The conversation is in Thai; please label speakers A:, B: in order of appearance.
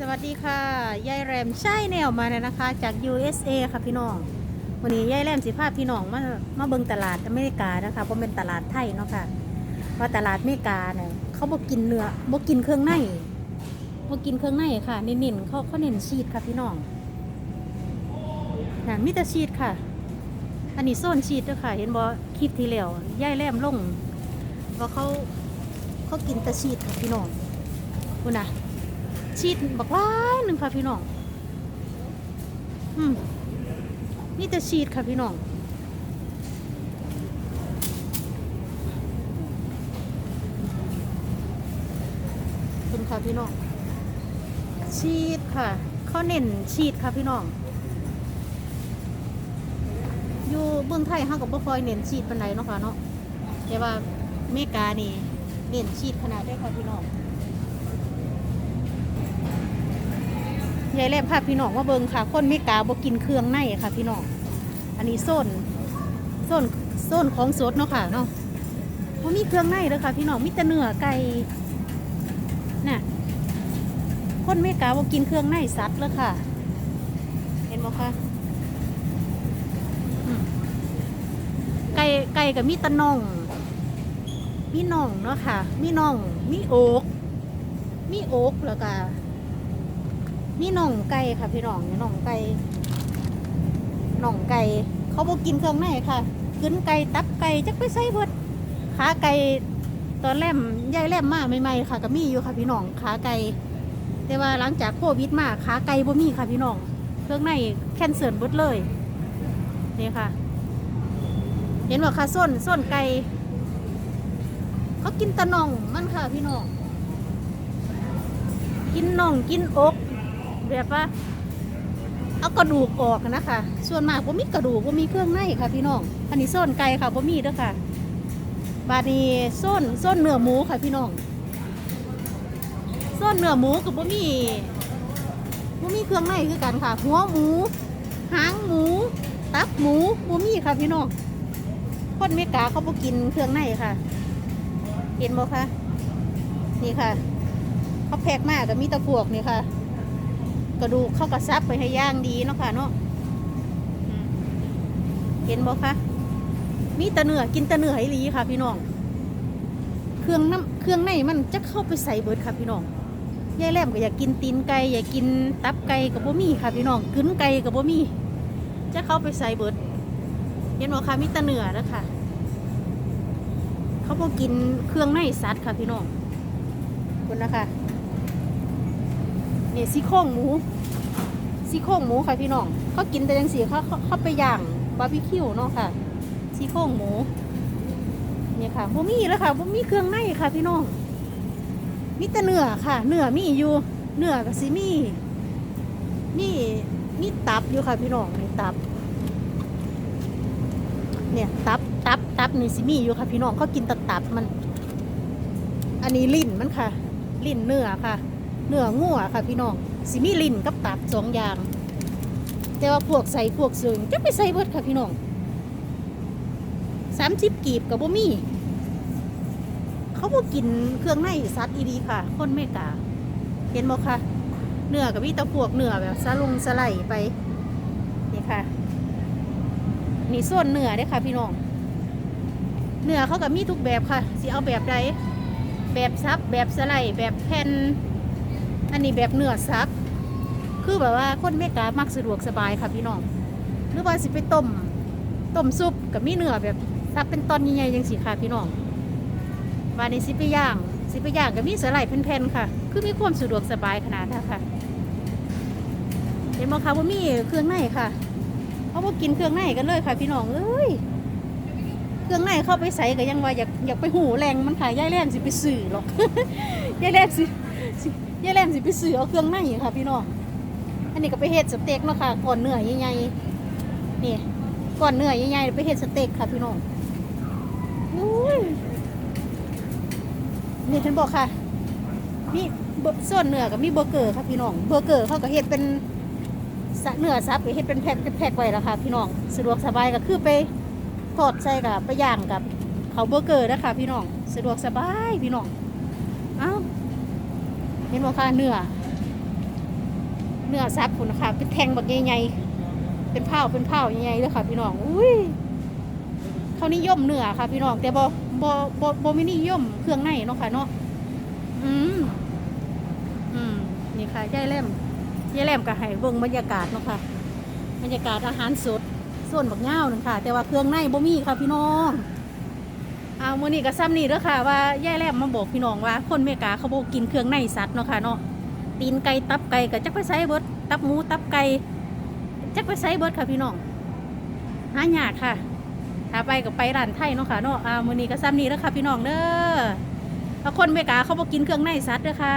A: สวัสดีค่ะ ยายแรมใช่แนวมาแล้วนะคะ จาก USA ค่ะพี่น้อง วันนี้ยายแรมสิพาพี่น้องมา มาเบิงตลาดอเมริกานะคะ เพราะเป็นตลาดไทยเนาะค่ะเพราะตลาดอเมริกาเนี่ยเขาบอกกินเนื้อบอกกินเครื่องในบอกกินเครื่องในค่ะเน้นๆเขาเขาเน้นชีสค่ะพี่น้องนะมิตรชีสค่ะ อันนี้โซนชีสด้วยค่ะ เห็นบอคลิปที่แล้วยายแรมลงว่าเขาเขากินแต่ชีสค่ะพี่น้องคุณนะ ชีดบักร้ายหนึ่งค่ะพี่น้อง อืมนี่แต่ชีดค่ะพี่น้องคุณค่ะพี่น้อง ชีดค่ะ เขาเน้นชีดค่ะพี่น้อง อยู่เมืองไทยห้ากับบ่คอยเน้นชีดปันไดเนาะค่ะเนาะแต่ว่าเมกานี่เน้นชีดขนาดได้ค่ะพี่น้อง ยายแลมพาพี่น้องมาเบิงค่ะ คนไม่กาบ่กินเครื่องในค่ะ พี่น้อง อันนี้โซนโซนโซนของสดเนาะค่ะเนาะบ่มีเครื่องในเลยค่ะ พี่น้องมีแต่เนื้อไก่น่ะคนไม่กาบ่กินเครื่องในสัตว์เลยค่ะ เห็นบ่คะไก่ไก่กับมีตะน่อง มีน่องเนาะค่ะ มีน่อง มีโอกมีโอกแล้วก็ นี่น่องไก่ค่ะพี่น้องนี่น่องไก่น่องไก่เขาบอกกินเครื่องในค่ะขึ้นไก่ตับไก่จักไปใส่เบิดขาไก่ตอนแรมยายแรมมาใหม่ๆค่ะก็มีอยู่ค่ะพี่น้องขาไก่แต่ว่าหลังจากโควิดมาขาไก่บ่มีค่ะพี่น้องเครื่องในแคนเซิลเบิดเลยนี่ค่ะ เห็นว่าค่ะส้นส้นไก่เขากินตะน่องมันค่ะพี่น้องกินน่องกินอก แบบว่า เอากระดูกออกนะคะ ส่วนมากผมมีกระดูกผมมีเครื่องในค่ะพี่น้อง อันนี้ส้นไก่ค่ะผมมีด้วยค่ะ บานี้ส้นส้นเนื้อหมูค่ะพี่น้องส้นเนื้อหมูกับผมมีผมมีเครื่องในคือกันค่ะ หัวหมู หางหมู ตับหมูผมมีค่ะพี่น้องคนเมกาเขาบ่กินเครื่องในค่ะ เห็นบ่คะนี่ค่ะ เขาแพกมากกับมีตะพวกนี่ค่ะ กระดูกเข้ากระซับไปให้ย่างดีเนาะค่ะเนาะเห็นบ่คะมีตะเนื้อกินตะเนื้อให้ลีค่ะ พี่น้อง เครื่องน้ำเครื่องในมันจะเข้าไปใส่เบิดค่ะพี่น้องยายแหลมก็อยากกินตีนไก่อยากกินตับไก่กับบ่มีค่ะพี่น้องกึนไก่กับบ่มี จะเข้าไปใส่เบิดเห็นบ่คะมีตะเนื้อแล้วค่ะ เขาบอกกินเครื่องในสัตว์ค่ะพี่น้องคุณนะคะ นี่ยซี่โครงหมูซี่โครงหมูค่ะพี่น้องเขากินแต่ยังสีเขาเขาเขาไปย่างบาร์บีคิวเนาะค่ะซี่โครงหมูเนี่ยค่ะบ่มีแล้วค่ะบ่มีเครื่องในค่ะพี่น้องมีแต่เนื้อค่ะ เนื้อมีอยู่ เนื้อกับซีมีมีมีตับอยู่ค่ะพี่น้องนี่ตับ เนี่ยตับตับตับนี่สิมีอยู่ค่ะพี่น้องเขากินแตัตับมัน อันนี้ลิ้นมันค่ะ ลิ้นเนื้อค่ะ เนื้องัวค่ะพี่น้องสิมีลิ้นกับตับสองอย่าง แต่ว่าพวกใส่พวกเสริงจะไปใส่เบิดค่ะพี่น้องสามสิบกีบกับบ่มี เขาบ่กินเครื่องในสัตว์อีดีค่ะ คนเมกาเห็นบ่ค่ะเนื้อกับมีแตะพวกเนื้อแบบสลุงสไลไปนี่ค่ะนี่ส่วนเนื้อเด้ค่ะ พี่น้องเนื้อเขากับมีทุกแบบค่ะสิเอาแบบใดแบบซับแบบสไลแบบแผ่น อันนี้แบบเนื้อซับคือแบบว่าคนเมกามักสะดวกสบายค่ะพี่น้อง หรือว่าสิไปต้มต้มซุปกับมีเนื้อแบบซับเป็นตอนใหญ่ๆยังสิค่ะพี่น้องวันนี้สิไปย่าง สิไปย่างกับมีสไลด์แผ่นๆค่ะ คือมีความสะดวกสบายขนาดนั้นค่ะเห็นบอกค่ะว่ามีเครื่องในค่ะเขาบอกกินเครื่องในกันเลยค่ะพี่น้องเอ้ยเครื่องในเข้าไปใส่ก็ยังว่าอยากอยากไปหูแรงมันค่ะย่ายแรงสิไปสื่อหรอกย่ายแรงสิ ยายแรมสิไปซื้อเอาเครื่องในค่ะพี่น้อง อันนี้ก็ไปเฮ็ดสเต็กเนาะค่ะก่อนเนื้อใหญ่ๆนี่ก่อนเนื้อใหญ่ๆไปเฮ็ดสเต็กค่ะพี่น้องนี่ฉันบอกค่ะ มีเบอร์ส่วนเนื้อกับมีเบอร์เกอร์ค่ะพี่น้อง เบอร์เกอร์เขาก็เฮ็ดเป็นสะเนื้อซับไปเฮ็ดเป็นแพ็คเป็นแพ็คไว้แล้วค่ะพี่น้อง สะดวกสบายก็คือไปทอดใส่กับไปย่างกับเขาเบอร์เกอร์นะคะพี่น้อง สะดวกสบายพี่น้อง อ้าว เห็นบ่ค่ะเนื้อ เนื้อสัตว์พุ่ะ เป็นแทงแบบใหญ่ๆเป็นเผาเป็นเผาใหญ่ๆเลยค่ะ พี่น้อง อุ้ยเขานิยมเนื้อค่ะ พี่น้อง แต่บ่บ่บ่บ่ไม่นิยมเครื่องในเนาะค่ะเนาะ อืมอืมนี่ค่ะยายแหลมยายแหลมก็ให้เบิ่งบรรยากาศเนาะค่ะ บรรยากาศอาหารสด ส่วนบักเง่าวนึงค่ะ แต่ว่าเครื่องในบ่มีค่ะพี่น้อง มื้อนี้ก็ซ้ำนี่เด้อค่ะว่าแย่แลมมาบอกพี่น้องว่า คนเมกาเขาบ่กินเครื่องในสัตว์เนาะค่ะเนาะตีนไก่ตับไก่ก็จักไปใส่เบิดตับหมูตับไก่จักไปใส่เบิดค่ะพี่น้องหายากค่ะถ้าไปก็ไปร้านไทยเนาะค่ะเนาะอ่ามื้อนี้ก็ซ้ำนี่เด้อค่ะพี่น้องเด้อคนเมกาเขาบ่กินเครื่องในสัตว์เด้อค่ะ